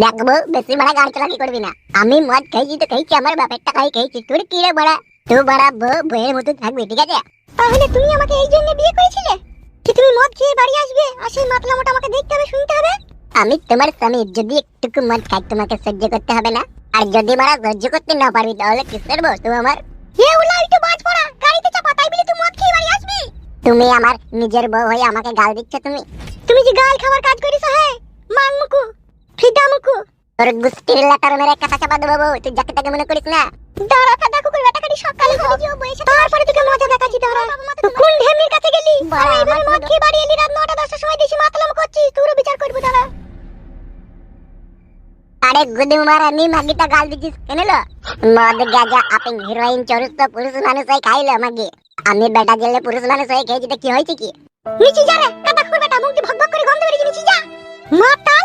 দেখব বেশি বড় গাড়ি চালাকি করবি না। আমি মদ খেয়েছি তো আমার বাপের টাকাই তোর কি রে বড়া? তুই বড়া বউ বইয়ের মতো থাকবি ঠিক আছে? তাহলে তুমি আমাকে এই জন্য বিয়ে করেছিলে? কি তুমি মদ খেয়ে বাড়ি আসবে? আর সেই মাতলা মোটা আমাকে দেখতে হবে শুনতে হবে? আমি তোমার স্বামী যদি একটুকু মদ খাই তোমাকে সহ্য করতে হবে না। আর যদি মারা সহ্য করতে না পারবি তাহলে কিসের বউ তুমি আমার? হে উলা একটু বাজ পড়া গাড়িতে চাপা তাই বলে তুই মদ খেয়ে বাড়ি আসবি? তুমি আমার নিজের বউ হয়ে আমাকে গাল দিচ্ছ তুমি? তুমি যে গাল খাবার কাজ করিস হ্যাঁ মাং মুকু ফিদা মুকু তোর গুস্তির লাটার মেরে কাটা চাপা দেবো বউ তুই যাকে তাকে মনে করিস না। দাঁড়া কাদা কুকুর বেটা কাটি সকালে হবে যে বসে তারপরে তোকে মজা দেখাচ্ছি দাঁড়া। কোন ঢেমির কাছে গেলি? আমি এইভাবে মদ খেয়ে বাড়ি এলি রাত নটা দশটার সময় দেশি মাতলাম করছিস তোরও বিচার করব দাঁড়া। আরে গুদু মারা নি মাগিটা গাল দিছিস কেন মদ গাজা আপিং হিরোইন চরুস তো পুরুষ মানুষ হয়ে খাইলো মাগি। আমি বেটা জেলে পুরুষ মানুষ হয়ে খেয়েছি কি হয়েছে কি? নিচি যা রে কুকুর বেটা মুখ দিয়ে ভক ভক করে গন্ধ বেরিয়েছে নিচি যা। মাতাল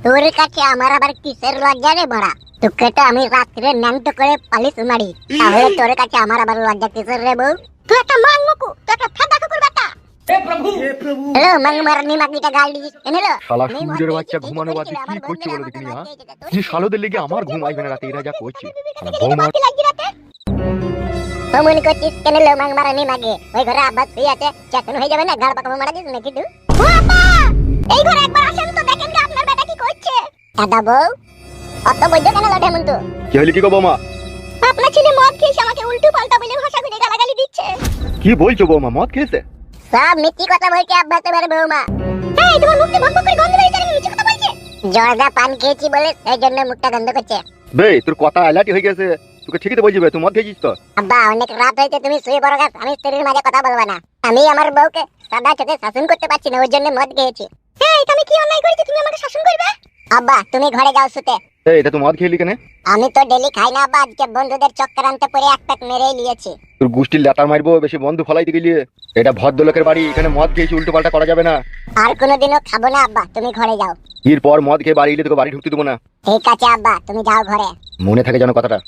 তোর কাছে আমার আবার কিসের লজ্জা রে বড়া? তোকে তো আমি রাত্রে ন্যাংটো করে পালিশ মারি। তাহলে তোর কাছে আমার আবার লজ্জা কিসের রে বউ? তুই একটা মাং মুকু তুই একটা ফাদা কুকুর বেটা। হ্যালো মাং মারানি মাগিটা গাল দিছিস শালা সূর্যের বাচ্চা ঘুমানো বাদে কি করছে বলো দেখিনি হ্যাঁ? যে শালোদের লেগে আমার ঘুম আসবে না রাতে এরা যা করছে। শালা ভ্রমণ করছিস কেন লো মাং মারানি মাগে? ওই ঘরে শুয়ে আছে চেতন হয়ে যাবে না? গাড় মারা দিস নাকি তুই? এই ঘরে একবার আসেন দাদা বউ অত বৈধ কেন লটে মন্তু কি হইলি কি গো বৌমা আপনার ছেলে মদ খেয়েছে আমাকে উল্টো পাল্টা বলে ভাষা করে গালাগালি দিচ্ছে। কি বলছো বৌমা মদ খেয়েছে? সব মিথ্যি কথা বলছে আব্বাস তোমার বৌমা এই তোমার মুখে ভক ভক করে গন্ধ বেরিয়ে যাচ্ছে মিথ্যি কথা বলছে। জর্দা পান খেয়েছি বলে সেই জন্য মুখটা গন্ধ করছে। বে তোর কথা আলাটি হয়ে গেছে। তোকে ঠিকই তো বলছি তুই মদ খেয়েছিস তো? আব্বা অনেক রাত হয়েছে তুমি শুয়ে পড়ো গাছ আমি স্ত্রীর মাঝে কথা বলব না। আমি আমার বউকে সাদা চোখে শাসন করতে পারছি না ওই জন্য মদ খেয়েছি। এই তুমি কি অন্যায় করেছ তুমি আমাকে শাসন করবে? আব্বা তুমি ঘরে যাও শুতে। এই এটা তুই মদ খেলি কেন? আমি তো ডেলি খাই না আব্বা আজকে বন্ধুদের চক্করান্তে পরে এক প্যাক মেরেই নিয়েছি। তোর গোষ্ঠীর লেটার মারবো বেশি বন্ধু ফলাইতে গেলি। এটা ভদ্রলোকের বাড়ি এখানে মদ খেয়েছি উল্টো পাল্টা করা যাবে না। আর কোনোদিনও খাব না আব্বা তুমি ঘরে যাও। এরপর মদ খেয়ে বাড়ি এলে তোকে বাড়ি ঢুকতে দেবো না। ঠিক আছে আব্বা তুমি যাও ঘরে। মনে থাকে যেন কথাটা।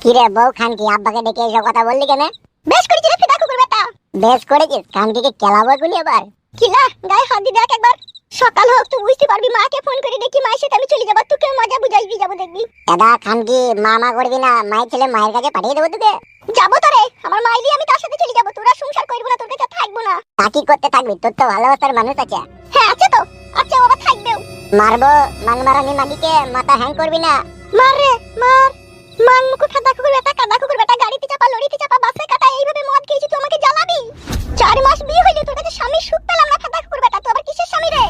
কি রে বউ খানকি আব্বাকে ডেকে এসব কথা বললি কেন? বেশ করেছিস রে ফিদা কুকুর বেটা। বেশ করেছিস খানকিকে কেলাবো গুলি এবার কিলা গায়ে হাত দিয়ে দেখ একবার। সকাল হোক তুই বুঝতে পারবি মাকে ফোন করে দেখি মায়ের সাথে আমি চলে যাব। তোকে মজা বুঝাইবি যাব দেখবি। দাদা খানকি মামা করবি না মায়ের ছেলে মায়ের কাছে পাঠিয়ে দেবো তোকে? যাব তো রে আমার মাইলি আমি তার সাথে চলে যাব তোরা সংসার করব না তোর কাছে থাকব না। তা কি করতে থাকবি? তোর তো ভালোবাসার মানুষ আছে। হ্যাঁ আছে তো। আচ্ছা বাবা থাকবেও। মারবো মাগিকে মাথা হ্যাং করবি না। মার রে মার। মান মুখে খাদা কুকুর বেটা কাদা কুকুর বেটা গাড়িতে চাপা লরিতে চাপা বাসে কাটা এইভাবে মদ খেয়েছি তুই আমাকে জ্বালাবি? চার মাস বিয়ে হইলে তোর কাছে স্বামীর সুখ পেলাম না খাদা কুকুর বেটা তুই আবার কিসের স্বামী রে?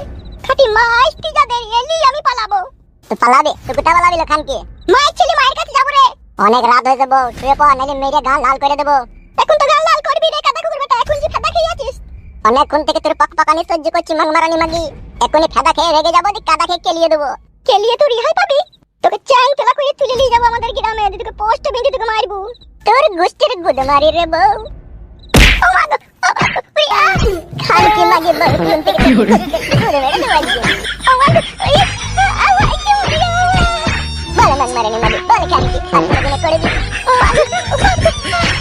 খাটি মা আসতি যাদের এলি আমি পালাবো। তো পালাবে? তুই কোথা পালাবি মায়ের ছেলে মায়ের কাছে যাব রে। অনেক রাত হয়ে যাব শুয়ে পড় নাহলে মেরে গাল লাল করে দেবো। এখন তো গাল লাল করবি রে কাদা কুকুর বেটা এখন যে ফেদা খেয়ে আছিস? অনেকক্ষণ থেকে তোর পাক পাকানি সহ্য করছি মাং মারানি মাগি। এখনই ফেদা খেয়ে রেগে যাব দি কাদা খেয়ে কেলিয়ে দেবো। কেলিয়ে তুই রিহাই পাবি? তোকে চ্যাং তেলা করে তুলে নিয়ে যাব আমাদের গ্রামে। দিয়ে তোকে পোস্ট ভেঙে তোকে মারবো। তোর গোষ্ঠীর গুদ মারি রে বউ। ও মা গো, বউ ঘুম থেকে ঘুরে ও গো, বলো করে দিবি। ও মা গো,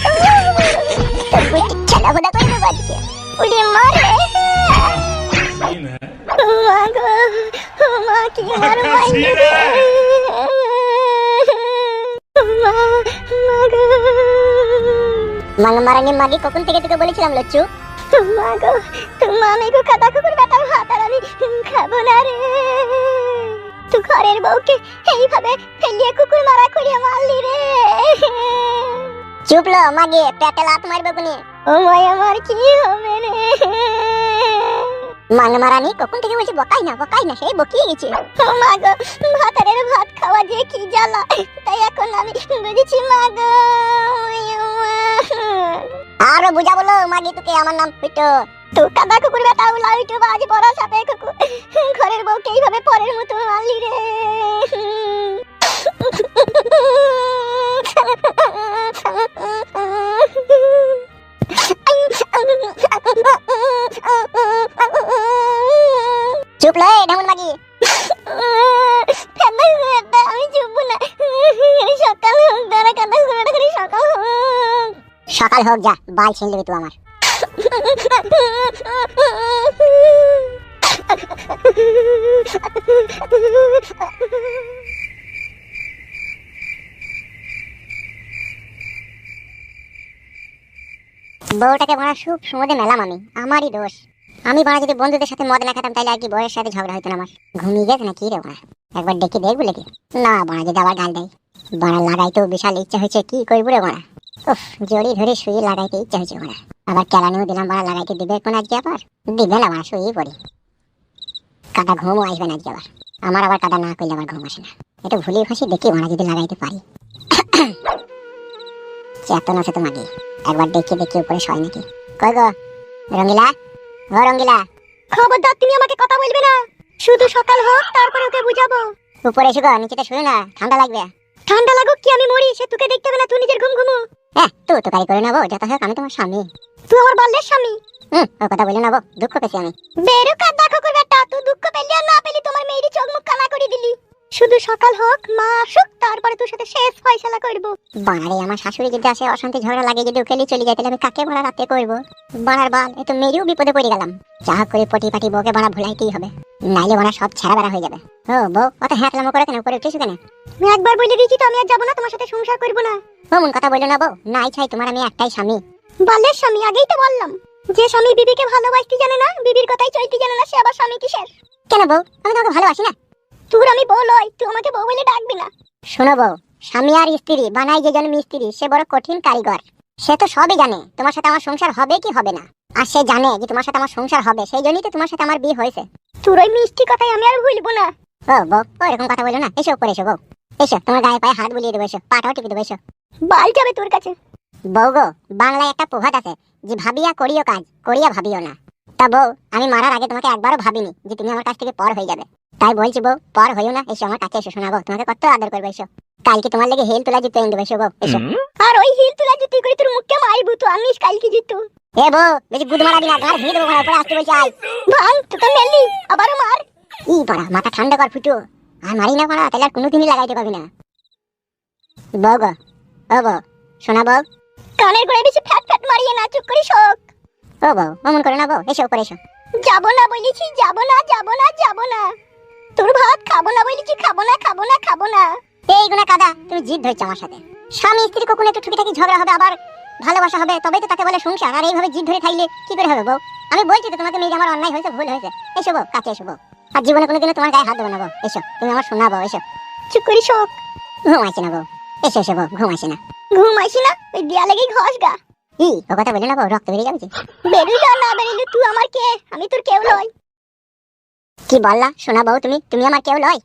ও মা গো, তোর করে দেবো আজকে। উড়ে মারে। ও মা গো, ও মা কি মারো মাইরে মাং মারানি মাগি কখন থেকে তোকে বলেছিলাম লচ্ছু তোমাগো তোমামেগো তোমা কাদা কুকুর বেটার ভাত আর আমি খাব না রে। তুই ঘরের বউকে এইভাবে ফেলিয়ে কুকুর মারা করিয়ে মারলি রে। চুপ লো মাগে পেটে লাত মারবে কোনি। ও মায় আমার কি হবে রে? মান মারানি কখন থেকে বলছি বকাই না বকাই না, সেই বকিয়ে গেছে। মা গো, ভাতারের ভাত খাওয়া যে কি জ্বালা। তাই এখন আমি বুঝেছি মা গো আরও বুঝা বলো মাগি তোকে আমার নাম পিটো। তো কাদা কুকুর বেটা উলা উঠো বাজি, পড়া সাপে কুকুর। ঘরের বউকে এইভাবে পরের মতো মারলি রে। সকাল হোক, যা, বাল ছিঁড়ে দিবি তুই আমার। বউটাকে বড়া সুখ সুমদে মেলাম আমি, আমারই দোষ। আমি বড়া যদি বন্ধুদের সাথে মদ না খেতাম তাহলে আর কি বউয়ের সাথে ঝগড়া হতো না আমার? ঘুমিয়ে গেছে না কি রে বড়া একবার ডেকে দেখব নাকি না বড়া যদি আবার গাল দেয়। বড়া লাগাইতেও বিশাল ইচ্ছা হয়েছে, কি করব রে বড়া উফ জড়ি ধরে শুয়ে লাগাইতে ইচ্ছা হয়েছে বড়া আবার কেলানিও দিলাম বড়া লাগাইতে দিবে কোন আজকে আবার? দিবে না বড়া শুয়ে পড়ি। কাদা ঘুমও আসবে না আজকে আবার। আমার আবার কাদা না করলে আবার ঘুম আসে না। এটা ভুলিয়ে ফাঁসি দেখি বড়া যদি লাগাইতে পারি। চেতন আছে তোমাকে। একবার দেখে দেখে উপরে শয় নাকি। কই গো? রঙ্গিলা? ও রঙ্গিলা। খবরদার তুমি আমাকে কথা বলবে না। শুধু সকাল হোক তারপরে ওকে বুঝাবো। উপরে এসো গো নিচেতে শুয়ে না ঠান্ডা লাগবে। ঠান্ডা লাগুক কি আমি মরি সে তোকে দেখতে হবে না তুই নিজের ঘুম ঘুমু। হ্যাঁ তুই তো গাড়ি করে নেব যত হোক আমি তোমার স্বামী। তুই আমার বাল্যের স্বামী? হুম ও কথা বলে নেব দুঃখ পেয়েছি আমি। বেরো কাদ দেখো করবে তুই দুঃখ পেলি আর না পেলি তোমার মেয়েরই চোখ মুখ কানা করে দিলি। শুধু সকাল হোক মা আসুক তারপরে তোর সাথে শেষ ফয়সালা করব। বাড়ারে আমার শাশুড়ি যদি আসে অশান্তি ঝগড়া লাগে যদি ওকেলি চলে যায় তাহলে আমি কাকে ভাড়া রাতে করব? বাড়ার বাল এ তো মেয়েরও বিপদে পড়ে গেলাম। যা হোক করে পটি পাটি বউকে ভাড়া ভুলাইতেই হবে। নাইলে ওরা সব ছেড়া বেড়া হয়ে যাবে। ও বউ অত হ্যাঁতলামো করে কেন? উপরে উঠেছো কেন? আমি একবার বলে দিয়েছি তো আমি আর যাব না তোমার সাথে সংসার করব না। মন কথা বলল না বউ। নাই ছাই তোমার আমি একটাই স্বামী। বালের স্বামী আগেই তো বললাম। যে স্বামী বিবিকে ভালোবাসতে জানে না বিবির কথাই চলতে জানে না সে আবার স্বামী কিসের? কেন বউ? আমি তোমাকে ভালোবাসি না। তোর আমি বউ লই তুই আমাকে বউ বলে ডাকবি না। শোনো বউ স্বামী আর স্ত্রী বানাই যে জন মিস্ত্রি সে বড় কঠিন কারিগর। সে তো সবই জানে তোমার সাথে আমার সংসার হবে কি হবে না। আর সে জানে যে তোমার সাথে আমার সংসার হবে সেই জন্যই তো তোমার সাথে আমার বিয়ে হয়েছে। তোর ওই মিষ্টি কথাই আমি আর ভুলবো না। ও বউ কথা বলো না। এসো উপরে এসো বউ। এসো তোমার গায়ে পায়ে হাত বুলিয়ে দেবো এসো। পাটাও টিপে দেবো এসো। বাল যাবে তোর কাছে। বউ গো বাংলায় একটা প্রভাত আছে যে ভাবিয়া করিও কাজ করিয়া ভাবিও না। তা বউ আমি মারার আগে তোমাকে একবারও ভাবিনি যে তুমি আমার কাছ থেকে পর হয়ে যাবে। তাই বলছি বউ পর হইও না এসো আমার কাছে এসো শোনাবো তোমাকে কত আদর করব এসো। কালকে তোমার লেগে হেল তোলা জুতো এনে দেবো এসো বউ এসো। আর ওই হিল তোলা জুতি করে তোর মুখকে মারবো তো আনিস কালকে জুতো। এ বউ বেশি গুদ মারাবি না গাড় ভেঙে দেবো ঘরে উপরে আসতে বলছি আই ভাঙ তোকে মেলি আবার মার। ই পাড়া মাথা ঠান্ডা কর ফুটু। আর মারি না পাড়া তাহলে আর কোনোদিনই লাগাইতে পাবি না। বউ গো ও বউ শোনা বউ। কানের গোড়ায় বেশি ফ্যাট ফ্যাট মারিয়ে না চুপ করে শোক। ও বউ অমন করে না বউ এসো উপরে এসো। যাব না বলেছি যাব না যাব না যাব না। খাব না বলেছি খাব না খাব না খাব না। এই গুনা কাদা তুমি জিদ ধরছো আমার সাথে। স্বামী স্ত্রী কখনো একটু ঠুকিটাকি ঝগড়া হবে আবার ভালোবাসা হবে তবেই তো তাকে বলে সংসার। আর এইভাবে জিদ ধরে থাকলে কি করে হবে বউ? আমি বলছি তো তোমাকে মেয়ে আমার অন্যায় হয়েছে ভুল হয়েছে। এসো বউ কাছে এসো বউ। আর জীবনে কোনোদিনও তোমার গায়ে হাত দেবো না বউ। এসো তুমি আমার শোনা বউ এসো। চুপ করি শোক। ঘুম আসে না বউ। এসো এসো বউ ঘুম আসে না। ঘুম আসি না? ওই দেয়ালেগেই ঘষ গা। ই ও কথা বলে না বউ রক্ত বেরিয়ে যাবে যে। বেরুইলো না বেরিয়ে তুই আমার কে? আমি তোর কেউ লয় কি বললা? শোনা বউ তুমি তুমি আমার কেউ লয়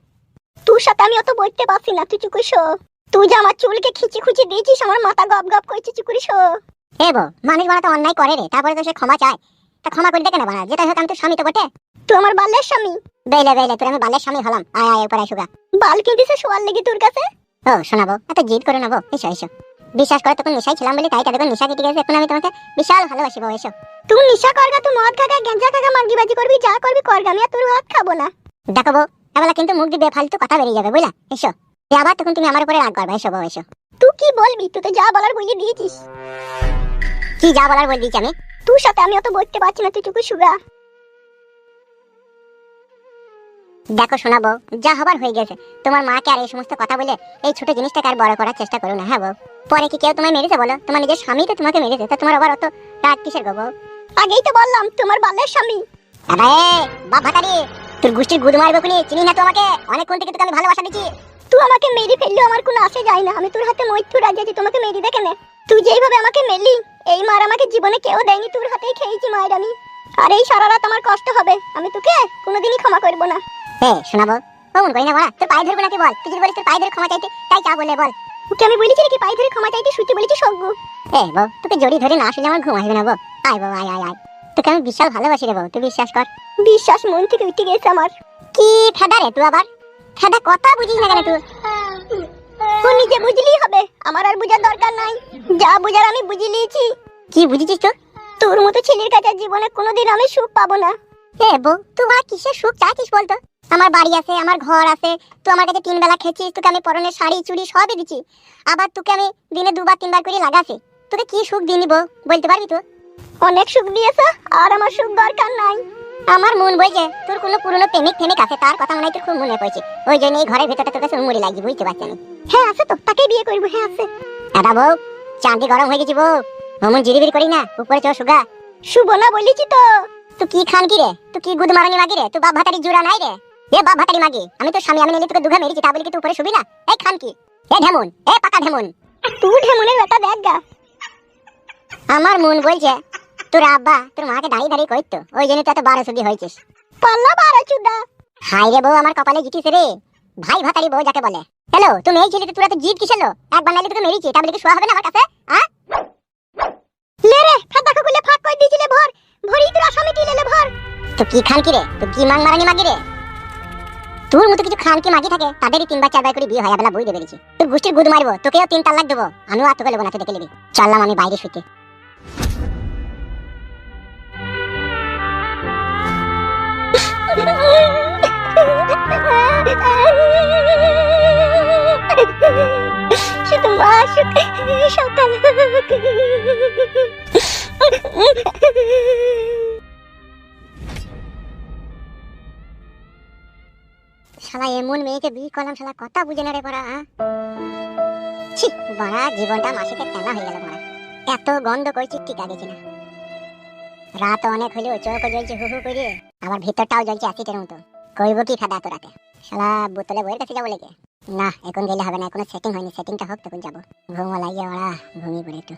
তোর সাথে আমি অত বলতে পারছি না তুই চুকুরি শো। তুই যে আমার চুলকে খিচি খুচি দিয়েছিস আমার মাথা গপ গপ করছে চুকুরি শো। হে বউ মানুষ বানা তো অন্যায় করে রে তারপরে তো সে ক্ষমা চায়। তা ক্ষমা করে কেন বানা যেটা হোক আমি তো স্বামী তো বটে। তুই আমার বাল্যের স্বামী। বেলে বেলে তোর আমি বাল্যের স্বামী হলাম। আয় আয় উপরে সুগা বাল কিনতেছে শোয়ার লেগে তোর কাছে? ও শোনাবো এত জিদ করে নেব এসো এসো। বিশ্বাস করে তখন নেশাই ছিলাম বলে তাই তাদের নেশা কেটে গেছে। এখন আমি তোমাকে বিশাল ভালোবাসি বউ এসো। তুই নেশা করগা তুই মদ খাগা গেঞ্জা খাগা মাগি বাজি করবি যা করবি করগা আমি আর তোর ভাত খাব না। দেখো বউ এবেলা কিন্তু মুখ দিবে ফালতু কথা বেরিয়ে যাবে বুঝলা? এসো। দিয়ে আবার তখন তুমি আমার উপরে রাগ করবে এসো বউ এসো। তুই কি বলবি? তুই তো যা বলার বলে দিয়েছিস। কি যা বলার বলে দিয়েছি আমি? তোর সাথে আমি অত বলতে পারছি না তুই টুকু সুগা দেখো শোনাবো যা হবার হয়ে গেছে। তোমার মাকে আর এই সমস্ত কথা বলে এই ছোট জিনিসটাকে আর বড় করার চেষ্টা করো না হ্যাঁ বউ? পরে কি কেউ তোমায় মেরেছে বলো? তোমার নিজের স্বামী তো তোমাকে মেরেছে তা তোমার আবার অত রাগ কিসের গো বউ? আগেই তো বললাম তোমার বালের স্বামী। আরে তোর গুষ্টির গুদ মারবে কোনি চিনি না তোমাকে অনেকক্ষণ থেকে তোকে আমি ভালোবাসা দিচ্ছি। তুই আমাকে মেরে ফেললেও আমার কোনো আসে যায় না। আমি তোর হাতে মৃত্যু রাজি আছি তোমাকে মেরে দেখে নে তুই যেইভাবে আমাকে মেরলি এই মার আমাকে জীবনে কেউ দেয়নি তোর হাতেই খেয়েছি মায়ের আমি। আর এই সারা রাত আমার কষ্ট হবে। আমি তোকে কোনোদিনই ক্ষমা করব না। হে শোনাবো। অমন করি না বলা তোর পায়ে ধরবো নাকি বল? তুই যদি বলিস তোর পায়ে ধরে ক্ষমা চাইতে তাই চা বলে বল। ওকে আমি বলেছি নাকি পায়ে ধরে ক্ষমা চাইতে শুতে বলেছি সগ্গু এ বউ তোকে জড়ি ধরে না আসলে আমার ঘুম আসবে না বউ। আয় বউ আয় আয় আয়। তোকে আমি বিশাল ভালোবাসি রে বউ তুই বিশ্বাস কর। বিশ্বাস মন থেকে উঠে গেছে আমার। কি ফেদা রে তুই আবার? ফেদা কথা বুঝিস না কেন তুই? তুই নিজে হবে আমার আর বুঝার দরকার নাই। যা বুঝার আমি বুঝে নিয়েছি। কি বুঝেছিস তো তোর মতো ছেলের কাছে জীবনে কোনোদিন আমি সুখ পাবো না। বউ? তুই আমার কিসের সুখ চাইছিস বলতো? আমার বাড়ি আছে, আমার ঘর আছে তুই আমার কাছে তিন বেলা খেয়েছিস, তোকে আমি পরনের শাড়ি, চুড়ি সবই দিচ্ছি। আবার তোকে আমি দিনে দুবার, তিনবার করে লাগাছি। তোকে কি সুখ দিয়ে নিব বলতে পারবি তো? অনেক সুখ দিয়েছ, আর আমার সুখ দরকার নাই। আমার মন বলছে তোর কোনো পুরনো প্রেমিক প্রেমিক আছে, তার কথা মনে হয় খুব মনে পড়ছে। ওই জন্য এই ঘরের ভেতরটা তোর কাছে মুড়ি লাগছে, বুঝতে পারছি আমি। হ্যাঁ আছে তো তাকে বিয়ে করব হ্যাঁ আছে। দাদা বউ, চাঁদি গরম হয়ে গেছি বউ। অমন জিরিবিরি করি না, উপরে চো সুগা। শুভ না বলেছি তো। তুই কি খান কি রে তুই কি গুদ মারানি মাগি রে তুই বাপ ভাতারি জুড়া নাই রে এ বাপ ভাতারি মাগি আমি তো স্বামী আমি নিলে তোকে দুঘা মেরেছি তা বলি কি তুই উপরে শুবি না এই খান কি এ ঢেমন এ পাকা ঢেমন তুই ঢেমনের বেটা দেখ গা আমার মন বলছে তোর আব্বা তোর মাকে দাঁড়িয়ে দাঁড়িয়ে কইতো ওই জন্য তুই এত বারো সুদি হয়েছিস পাল্লা বারো চুদা হাই রে বউ আমার কপালে জিতিস রে ভাই ভাতারি বউ যাকে বলে হ্যালো তুমি এই ছেলেতে তোরা তো জিত কিসেলো একবার নাইলে তোকে মেরেছি তা বলে কি শোয়া হবে না আমার কাছে হ্যাঁ লে রে ফেদা কুকুলে ফাঁক কই দিছিলে ভর ভরি তোর আসামি ভর। তো কি খান কি রে? তো কি মাং মারানি মাগি রে? তোর মতো কিছু খান কি মাগি থাকে, তাদেরই তিনবার চারবার করে বিয়ে হয় বেলা বই দেবে তোর গোষ্ঠীর গুদ মারবো, তোকেও তিন তালাক দেবো। আমিও আর তোকে লেবো দেখে নিবি। চললাম আমি বাইরে শুতে সকাল শালা, এমন মেয়েকে বিয়ে করলাম, শালা, কথা বুঝে না রে পড়া ছি, বড়া, জীবনটা মাসিকে টানা হয়ে গেল বড়া। এত গন্ধ করছি ঠিক আগেছি না রাত অনেক হলেও চোখ জ্বলছে, হু হু করে আবার ভিতরটাও জ্বলছে অ্যাসিডের মতো। কইব কি খাদা তো রাতে শালা, বোতলে বইয়ের কাছে যাব লেগে? না, এখন গেলে হবে না, এখনও সেটিং হয়নি সেটিংটা হোক, তখন যাব। ঘুমো লাগিয়ে ওরা ঘুমিয়ে পড়ে একটু।